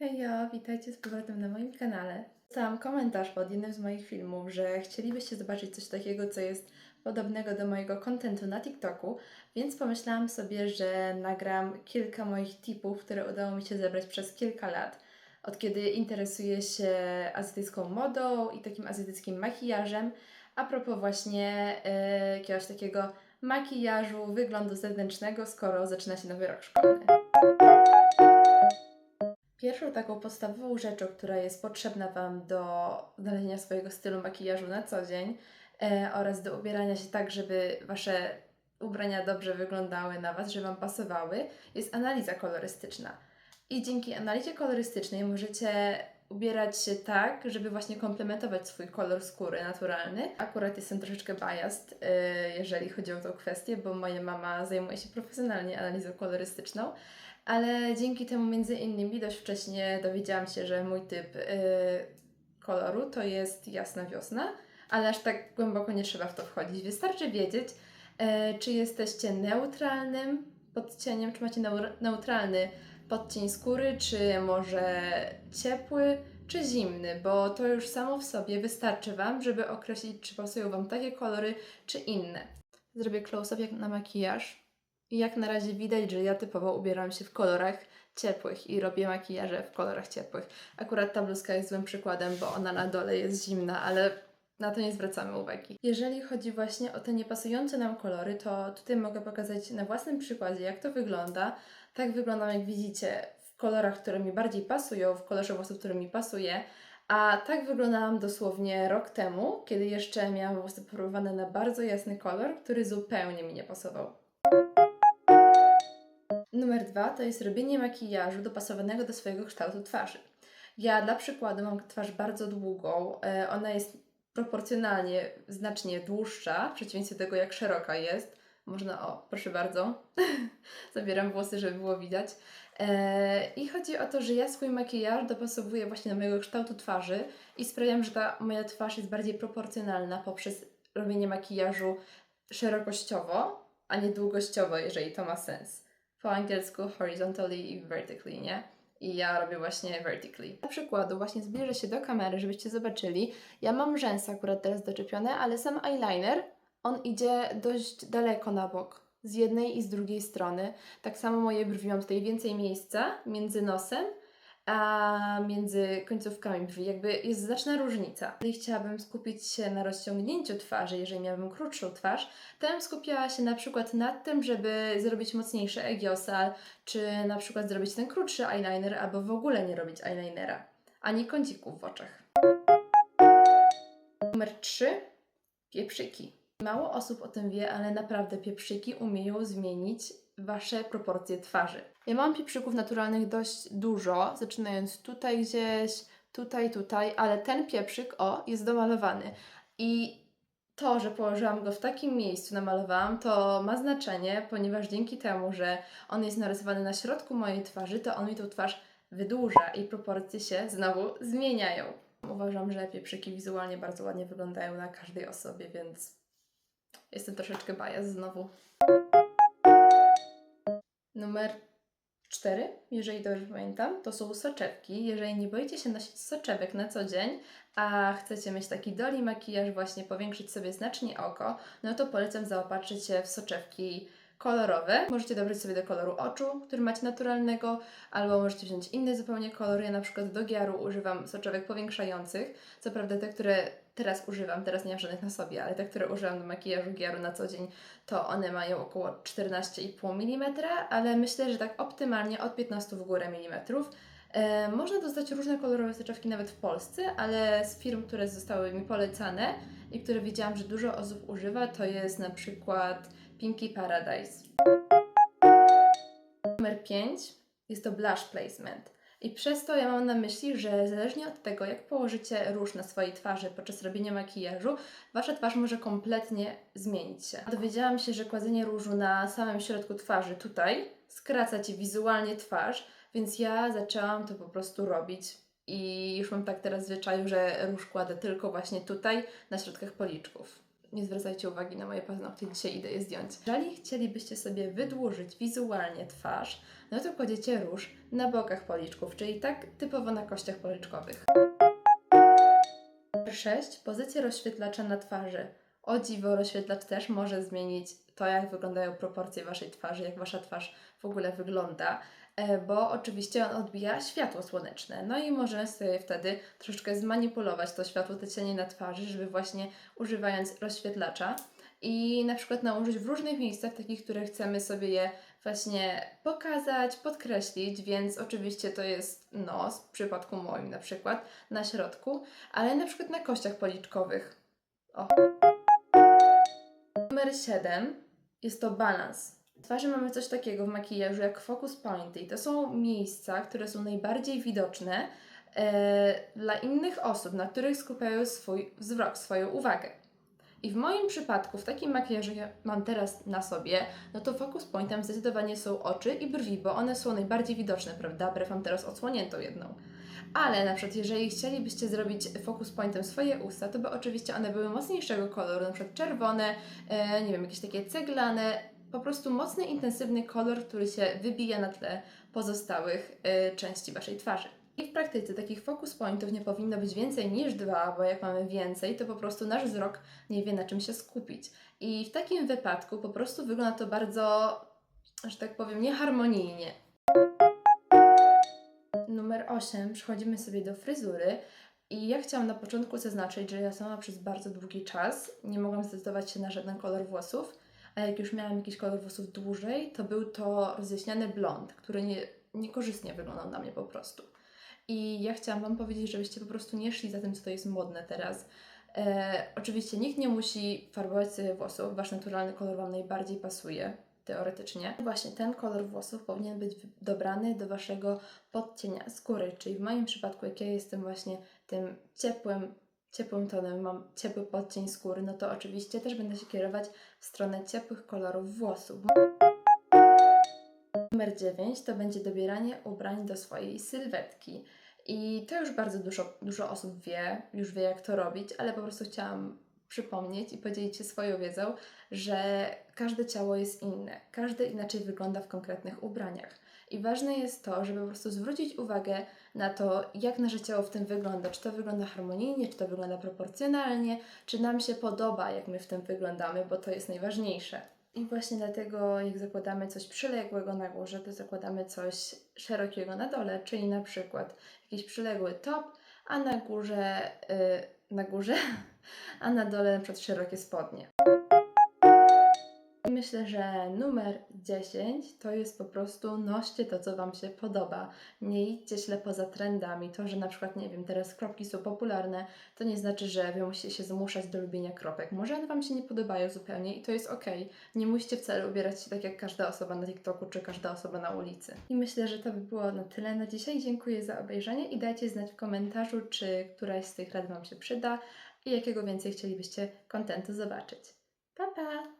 Hejo, witajcie z powrotem na moim kanale. Dostałam komentarz pod jednym z moich filmów, że chcielibyście zobaczyć coś takiego, co jest podobnego do mojego kontentu na TikToku, więc pomyślałam sobie, że nagram kilka moich tipów, które udało mi się zebrać przez kilka lat. Od kiedy interesuję się azjatycką modą i takim azjatyckim makijażem, a propos właśnie e, jakiegoś takiego makijażu, wyglądu zewnętrznego, skoro zaczyna się nowy rok szkolny. Pierwszą taką podstawową rzeczą, która jest potrzebna Wam do znalezienia swojego stylu makijażu na co dzień e, oraz do ubierania się tak, żeby Wasze ubrania dobrze wyglądały na Was, żeby Wam pasowały, jest analiza kolorystyczna. I dzięki analizie kolorystycznej możecie ubierać się tak, żeby właśnie komplementować swój kolor skóry naturalny. Akurat jestem troszeczkę biased, e, jeżeli chodzi o tą kwestię, bo moja mama zajmuje się profesjonalnie analizą kolorystyczną ale dzięki temu między innymi dość wcześnie dowiedziałam się, że mój typ y, koloru to jest jasna wiosna, ale aż tak głęboko nie trzeba w to wchodzić. Wystarczy wiedzieć, y, czy jesteście neutralnym podcieniem, czy macie neutralny podcień skóry, czy może ciepły, czy zimny, bo to już samo w sobie wystarczy Wam, żeby określić, czy pasują Wam takie kolory, czy inne. Zrobię close-up jak na makijaż. I jak na razie widać, że ja typowo ubieram się w kolorach ciepłych i robię makijaże w kolorach ciepłych. Akurat ta bluzka jest złym przykładem, bo ona na dole jest zimna, ale na to nie zwracamy uwagi. Jeżeli chodzi właśnie o te niepasujące nam kolory, to tutaj mogę pokazać na własnym przykładzie, jak to wygląda. Tak wyglądam, jak widzicie, w kolorach, które mi bardziej pasują, w kolorze włosów, który mi pasuje. A tak wyglądałam dosłownie rok temu, kiedy jeszcze miałam włosy porowane na bardzo jasny kolor, który zupełnie mi nie pasował. Numer dwa to jest robienie makijażu dopasowanego do swojego kształtu twarzy. Ja dla przykładu mam twarz bardzo długą, e, ona jest proporcjonalnie znacznie dłuższa, w przeciwieństwie do tego jak szeroka jest. Można, o, proszę bardzo, zabieram włosy, żeby było widać. E, I chodzi o to, że ja swój makijaż dopasowuję właśnie do mojego kształtu twarzy i sprawiam, że ta moja twarz jest bardziej proporcjonalna poprzez robienie makijażu szerokościowo, a nie długościowo, jeżeli to ma sens po angielsku horizontally i vertically, nie? I ja robię właśnie vertically. Na przykładu właśnie zbliżę się do kamery, żebyście zobaczyli. Ja mam rzęsy akurat teraz doczepione, ale sam eyeliner, on idzie dość daleko na bok. Z jednej i z drugiej strony. Tak samo moje brwi mam tutaj więcej miejsca między nosem a między końcówkami brwi jakby jest znaczna różnica. Jeżeli chciałabym skupić się na rozciągnięciu twarzy, jeżeli miałabym krótszą twarz, to bym skupiała się na przykład nad tym, żeby zrobić mocniejszy egiosal, czy na przykład zrobić ten krótszy eyeliner, albo w ogóle nie robić eyelinera, ani kącików w oczach. Numer 3. Pieprzyki. Mało osób o tym wie, ale naprawdę pieprzyki umieją zmienić Wasze proporcje twarzy. Ja mam pieprzyków naturalnych dość dużo, zaczynając tutaj gdzieś, tutaj, tutaj, ale ten pieprzyk, o, jest domalowany. I to, że położyłam go w takim miejscu, namalowałam, to ma znaczenie, ponieważ dzięki temu, że on jest narysowany na środku mojej twarzy, to on mi tą twarz wydłuża i proporcje się znowu zmieniają. Uważam, że pieprzyki wizualnie bardzo ładnie wyglądają na każdej osobie, więc jestem troszeczkę bias znowu. Numer 4, jeżeli dobrze pamiętam, to są soczewki. Jeżeli nie boicie się nosić soczewek na co dzień, a chcecie mieć taki doli makijaż, właśnie powiększyć sobie znacznie oko, no to polecam zaopatrzyć się w soczewki kolorowe. Możecie dobrać sobie do koloru oczu, który macie naturalnego, albo możecie wziąć inny zupełnie kolor. Ja na przykład do giaru używam soczewek powiększających. Co prawda te, które teraz używam, teraz nie mam żadnych na sobie, ale te, które używam do makijażu giaru na co dzień, to one mają około 14,5 mm, ale myślę, że tak optymalnie od 15 w górę milimetrów. E, można dostać różne kolorowe soczewki nawet w Polsce, ale z firm, które zostały mi polecane i które widziałam, że dużo osób używa, to jest na przykład Pinky Paradise. Numer 5 jest to blush placement. I przez to ja mam na myśli, że zależnie od tego, jak położycie róż na swojej twarzy podczas robienia makijażu, wasza twarz może kompletnie zmienić się. Dowiedziałam się, że kładzenie różu na samym środku twarzy, tutaj, skraca ci wizualnie twarz, więc ja zaczęłam to po prostu robić. I już mam tak teraz zwyczaju, że róż kładę tylko właśnie tutaj, na środkach policzków. Nie zwracajcie uwagi na moje paznokcie, dzisiaj idę je zdjąć. Jeżeli chcielibyście sobie wydłużyć wizualnie twarz, no to kładziecie róż na bokach policzków, czyli tak typowo na kościach policzkowych. Numer 6. Pozycja rozświetlacza na twarzy. O dziwo, rozświetlacz też może zmienić to, jak wyglądają proporcje Waszej twarzy, jak Wasza twarz w ogóle wygląda, bo oczywiście on odbija światło słoneczne. No i możemy sobie wtedy troszeczkę zmanipulować to światło, te cienie na twarzy, żeby właśnie używając rozświetlacza i na przykład nałożyć w różnych miejscach, takich, które chcemy sobie je właśnie pokazać, podkreślić, więc oczywiście to jest nos, w przypadku moim na przykład, na środku, ale na przykład na kościach policzkowych. O. Numer 7 jest to balans. W twarzy mamy coś takiego w makijażu jak focus pointy i to są miejsca, które są najbardziej widoczne e, dla innych osób, na których skupiają swój wzrok, swoją uwagę. I w moim przypadku, w takim makijażu, jak mam teraz na sobie, no to focus pointem zdecydowanie są oczy i brwi, bo one są najbardziej widoczne, prawda? Brew mam teraz odsłoniętą jedną. Ale na przykład, jeżeli chcielibyście zrobić focus pointem swoje usta, to by oczywiście one były mocniejszego koloru, na przykład czerwone, e, nie wiem, jakieś takie ceglane, po prostu mocny, intensywny kolor, który się wybija na tle pozostałych e, części Waszej twarzy. I w praktyce takich focus pointów nie powinno być więcej niż dwa, bo jak mamy więcej, to po prostu nasz wzrok nie wie na czym się skupić. I w takim wypadku po prostu wygląda to bardzo, że tak powiem, nieharmonijnie. Numer 8. Przechodzimy sobie do fryzury. I ja chciałam na początku zaznaczyć, że ja sama przez bardzo długi czas nie mogłam zdecydować się na żaden kolor włosów, a jak już miałam jakiś kolor włosów dłużej, to był to rozjaśniany blond, który nie, niekorzystnie wyglądał na mnie po prostu. I ja chciałam Wam powiedzieć, żebyście po prostu nie szli za tym, co to jest modne teraz. E, oczywiście nikt nie musi farbować sobie włosów, Wasz naturalny kolor Wam najbardziej pasuje, teoretycznie. Właśnie ten kolor włosów powinien być dobrany do Waszego podcienia skóry, czyli w moim przypadku, jak ja jestem właśnie tym ciepłym, ciepłym tonem, mam ciepły podcień skóry, no to oczywiście też będę się kierować w stronę ciepłych kolorów włosów. Numer 9 to będzie dobieranie ubrań do swojej sylwetki. I to już bardzo dużo, dużo osób wie, już wie jak to robić, ale po prostu chciałam przypomnieć i podzielić się swoją wiedzą, że każde ciało jest inne, każde inaczej wygląda w konkretnych ubraniach. I ważne jest to, żeby po prostu zwrócić uwagę na to, jak nasze ciało w tym wygląda. Czy to wygląda harmonijnie, czy to wygląda proporcjonalnie, czy nam się podoba, jak my w tym wyglądamy, bo to jest najważniejsze. I właśnie dlatego, jak zakładamy coś przyległego na górze, to zakładamy coś szerokiego na dole, czyli na przykład jakiś przyległy top, a na górze, yy, na górze, a na dole na przykład szerokie spodnie. Myślę, że numer 10 to jest po prostu noście to, co Wam się podoba. Nie idźcie źle poza trendami. To, że na przykład, nie wiem, teraz kropki są popularne, to nie znaczy, że Wy musicie się zmuszać do lubienia kropek. Może one Wam się nie podobają zupełnie i to jest ok. Nie musicie wcale ubierać się tak jak każda osoba na TikToku czy każda osoba na ulicy. I myślę, że to by było na tyle na dzisiaj. Dziękuję za obejrzenie i dajcie znać w komentarzu, czy któraś z tych rad Wam się przyda i jakiego więcej chcielibyście kontentu zobaczyć. Pa, pa!